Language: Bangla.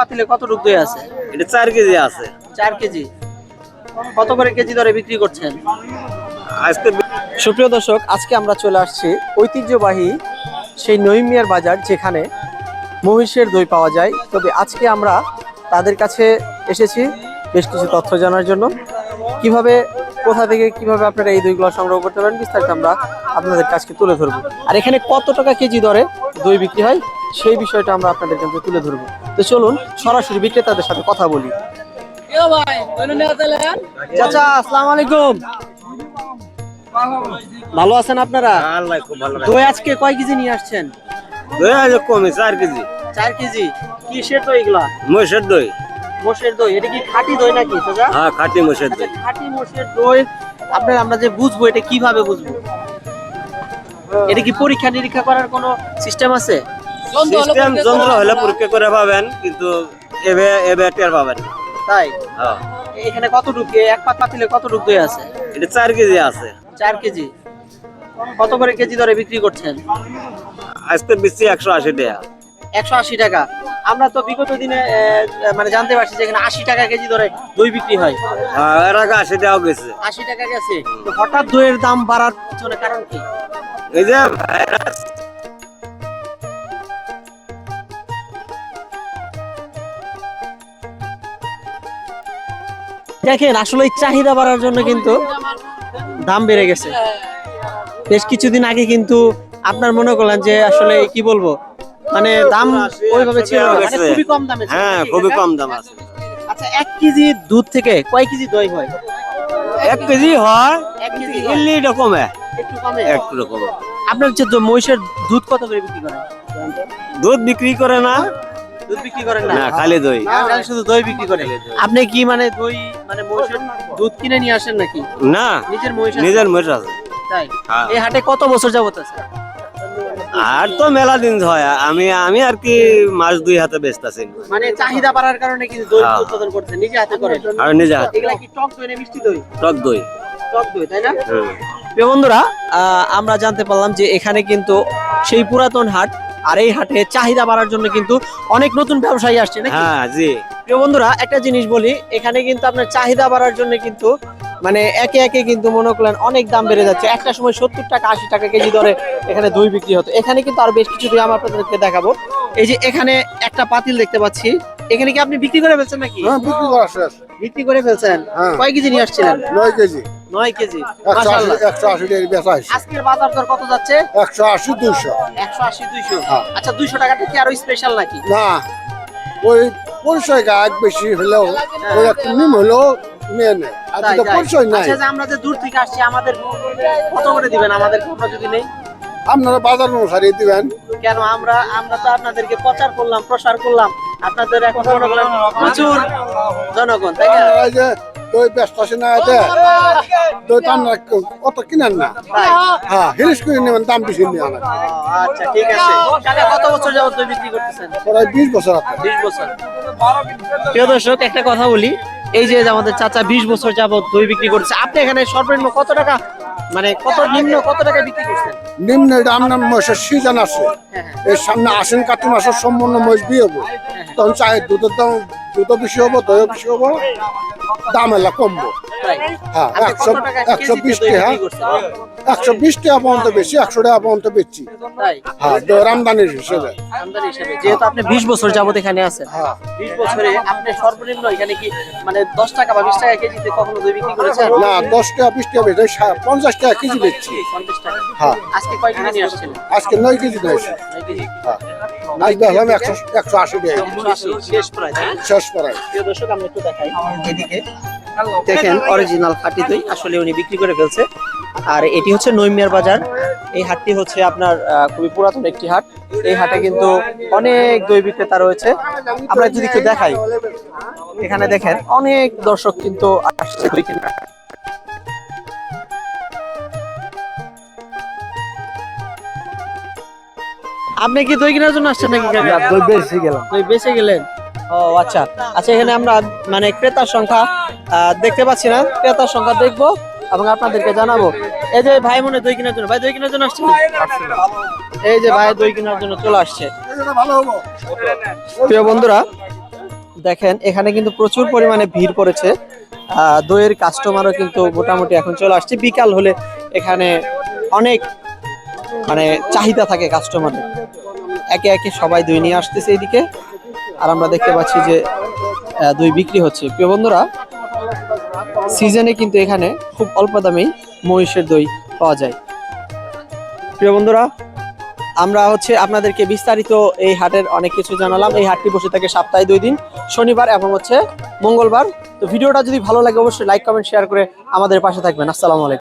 পাতিলে কত রূপ দই আছে? এটা চার কেজি আছে। চার কেজি। কত করে কেজি দরে বিক্রি করছেন? আজকে সুপ্রিয় দর্শক আজকে আমরা চলে আসছি ঐতিহ্যবাহী সেই নইমিয়ার বাজার যেখানে মহিষের দই পাওয়া যায়। তবে আজকে আমরা তাদের কাছে এসেছি বেশ কিছু তথ্য জানার জন্য। কীভাবে কোথা থেকে কীভাবে আপনারা এই দইগুলো সংগ্রহ করতে পারেন বিস্তারিত আমরা আপনাদের কাছকে তুলে ধরবো। আর এখানে কত টাকা কেজি দরে দই বিক্রি হয় সেই বিষয়টা আমরা আপনাদের কাছে তুলে ধরবো। তো চলুন সরাসরি বিক্রেতাদের সাথে কথা বলি। চাচা আসসালামু আলাইকুম। ভালো আছেন আপনারা? দই আজকে কয় কেজি নিয়ে আসছেন? দই আছে কমে চার কেজি। চার কেজি? কিসের দই এগুলা? মহিষের দই। মোষের দই। এটা কি খাঁটি দই নাকি চাচা? হ্যাঁ খাঁটি আচ্ছা দই। খাঁটি মোষের দই। আপনার আমরা যে বুঝব এটা কীভাবে বুঝব? এটা কি পরীক্ষা নিরীক্ষা করার কোনো সিস্টেম আছে? সিস্টেম যন্ত্র হলে পরীক্ষা করে পাবেন কিন্তু এবে এবে টের পাবেন তাই? হ্যাঁ। এখানে কত ঢুকে এক পাত পাতিলে কত ঢুক দই আছে? এটা চার কেজি আছে। চার কেজি। কত করে কেজি দরে বিক্রি করছেন? আজকে বেশি একশো আশি টাকা। একশো আশি টাকা। আমরা তো বিগত দিনে আহ, মানে জানতে পারছি যে এখানে আশি টাকা কেজি দরে দই বিক্রি হয়। হ্যাঁ, এর আগে আশি টাকাও গেছে। আশি টাকা গেছে। হঠাৎ দইয়ের দাম বাড়ার পিছনে কারণ কি? এই যে দেখেন আসলে চাহিদা বাড়ার জন্য কিন্তু দাম বেড়ে গেছে। বেশ কিছুদিন আগে কিন্তু আপনার মনে করলেন যে আসলে কি বলব মানে দাম ওইভাবে ছিল মানে খুবই কম দামে হ্যাঁ খুবই কম দাম আছে। আচ্ছা এক কেজি দুধ থেকে কয় কেজি দই হয়? এক কেজি হয় এক কেজি হয়। রকমে। একটু কমে? একটু রকম। আপনার যে মহিষের দুধ কত করে বিক্রি করেন? দুধ বিক্রি করে না দুধ বিক্রি করেন না? না খালি দই। আপনারা শুধু দই বিক্রি করেন। আপনি কি মানে দই মানে মহিষের দুধ কিনে নিয়ে আসেন নাকি? না নিজের মহিষ নিজের মহিষ আছে। তাই? হ্যাঁ। এই হাটে কত বছর যাবত আছে? আর তো মেলা দিন হয়। আমি আমি আর কি মাছ দুই হাতে ব্যস্ত আছি। মানে চাহিদা বাড়ার কারণে কিন্তু দই হ্যাঁ। উৎপাদন করতে নিজে হাতে করেন আর নিজে হাতে। এগুলা কি টক দই না মিষ্টি দই? টক দই। টক দই তাই না? বন্ধুরা আহ, আমরা জানতে পারলাম যে এখানে কিন্তু সেই পুরাতন হাট আর এই হাটে চাহিদা বাড়ার জন্য কিন্তু অনেক নতুন ব্যবসায়ী আসছে নাকি? হ্যাঁ জি। প্রিয় বন্ধুরা একটা জিনিস বলি এখানে কিন্তু আপনার চাহিদা বাড়ার জন্য কিন্তু মানে একে একে কিন্তু মনে করলেন অনেক দাম বেড়ে যাচ্ছে। একটা সময় সত্তর টাকা আশি টাকা কেজি দরে এখানে দই বিক্রি হতো। এখানে কিন্তু আরও বেশ কিছু দই আমরা আপনাদেরকে দেখাবো। এই যে এখানে একটা পাতিল দেখতে পাচ্ছি। এখানে কি আপনি বিক্রি করে ফেলছেন নাকি? হ্যাঁ বিক্রি করা শেষ। বিক্রি করে ফেলছেন? হ্যাঁ। কয় কেজি নিয়ে আসছিলেন? নয় কেজি। নয় কেজি। একশো আশি বেচা আজকের বাজার দর কত যাচ্ছে? একশো আশি দুশো একশো আশি দুইশো। হ্যাঁ। আচ্ছা দুইশো টাকাটা কি আরও স্পেশাল নাকি? না ওই পরিচয় গাছ বেশি হলেও ওই একটু নিম হলেও নিয়ে নেয় আর তাই, পরিচয় নাই আচ্ছা আমরা যে দূর থেকে আসছি আমাদের কত করে দিবেন? আমাদের কোনো যদি নেই? আপনারা বাজার অনুসারে দিবেন। কেন আমরা আমরা তো আপনাদেরকে প্রচার করলাম প্রসার করলাম। আপনাদের এখন প্রচুর জনগণ তাই না? ব্যস্ত আছে না তো আপনারা কত কিনেন না। হ্যাঁ হিরিস করে নেবেন দাম বেশি নিয়ে আনেন। আচ্ছা ঠিক আছে। কাকা কত বছর যাবত বিক্রি করতেছেন? প্রায় বিশ বছর বিশ বছর। প্রিয় দর্শক একটা কথা বলি। এই যে আমাদের চাচা বিশ বছর যাবত দই বিক্রি করছে আপনি এখানে সর্বনিম্ন কত টাকা মানে কত নিম্ন কত টাকা বিক্রি করছেন? নিম্ন আপনার মহিষের সিজন আছে। হ্যাঁ হ্যাঁ। এর সামনে আসেন কাতি মাসের সম্পূর্ণ মহিষ বিয়ে হব। তখন চাই দুধের দাম দুধ বেশি হব দইও বেশি হব। দাম এলা কমবো। হ্যাঁ একশো টাকা একশো বিশ টাকা। একশো বিশ টাকা পর্যন্ত বেশি একশো টাকা পর্যন্ত বেচছি হ্যাঁ রামদানির হিসেবে। যেহেতু আপনি বিশ বছর যাবত এখানে আছেন। হ্যাঁ। বিশ বছরে আপনি সর্বনিম্ন এখানে কি মানে দশ টাকা বা বিশ টাকা কেজিতে কখনো দই বিক্রি করেছেন? না দশ টাকা বিশ টাকা বেচে পঞ্চাশ টাকা কেজি বেচছি। পঞ্চাশ টাকা। হ্যাঁ। আজকে কয় কেজি নিয়ে আসছিলেন আজকে নয় কেজি হ্যাঁ। একশো একশো আশি টাকা শেষ প্রায় শেষ দর্শক আমরা একটু দেখাই। এদিকে দেখেন অরিজিনাল খাঁটি দই আসলে উনি বিক্রি করে ফেলছে। আর এটি হচ্ছে নৈমিয়ার বাজার। এই হাটটি হচ্ছে আপনার খুবই পুরাতন একটি হাট। এই হাটে কিন্তু অনেক দই বিক্রেতা রয়েছে। আমরা যদি একটু দেখাই। এখানে দেখেন অনেক দর্শক কিন্তু আসছে দই কিনতে আপনি কি দই কেনার জন্য আসছেন নাকি? দই বেশি গেলাম। দই বেঁচে গেলেন? ও আচ্ছা। আচ্ছা এখানে আমরা মানে ক্রেতার সংখ্যা দেখতে পাচ্ছি না। ক্রেতার সংখ্যা দেখব এবং আপনাদেরকে জানাব। এই যে ভাই মনে দই কেনার জন্য, ভাই দই কেনার জন্য আসছে? এই যে ভাই দই কেনার জন্য চলে আসছে। প্রিয় বন্ধুরা, দেখেন, এখানে কিন্তু প্রচুর পরিমাণে ভিড় পড়েছে। দইয়ের কাস্টমারও কিন্তু মোটামুটি এখন চলে আসছে। বিকাল হলে এখানে অনেক মানে চাহিদা থাকে কাস্টমারের একে একে সবাই দই নিয়ে আসতেছে এইদিকে। আর আমরা দেখতে পাচ্ছি যে দই বিক্রি হচ্ছে। প্রিয় বন্ধুরা, সিজনে কিন্তু এখানে খুব অল্প দামেই মহিষের দই পাওয়া যায়। প্রিয় বন্ধুরা, আমরা হচ্ছে আপনাদেরকে বিস্তারিত এই হাটের অনেক কিছু জানালাম। এই হাটটি বসে থাকে সপ্তাহে দুই দিন, শনিবার এবং হচ্ছে মঙ্গলবার। তো ভিডিওটা যদি ভালো লাগে, অবশ্যই লাইক কমেন্ট শেয়ার করে আমাদের পাশে থাকবেন। আসসালামু আলাইকুম।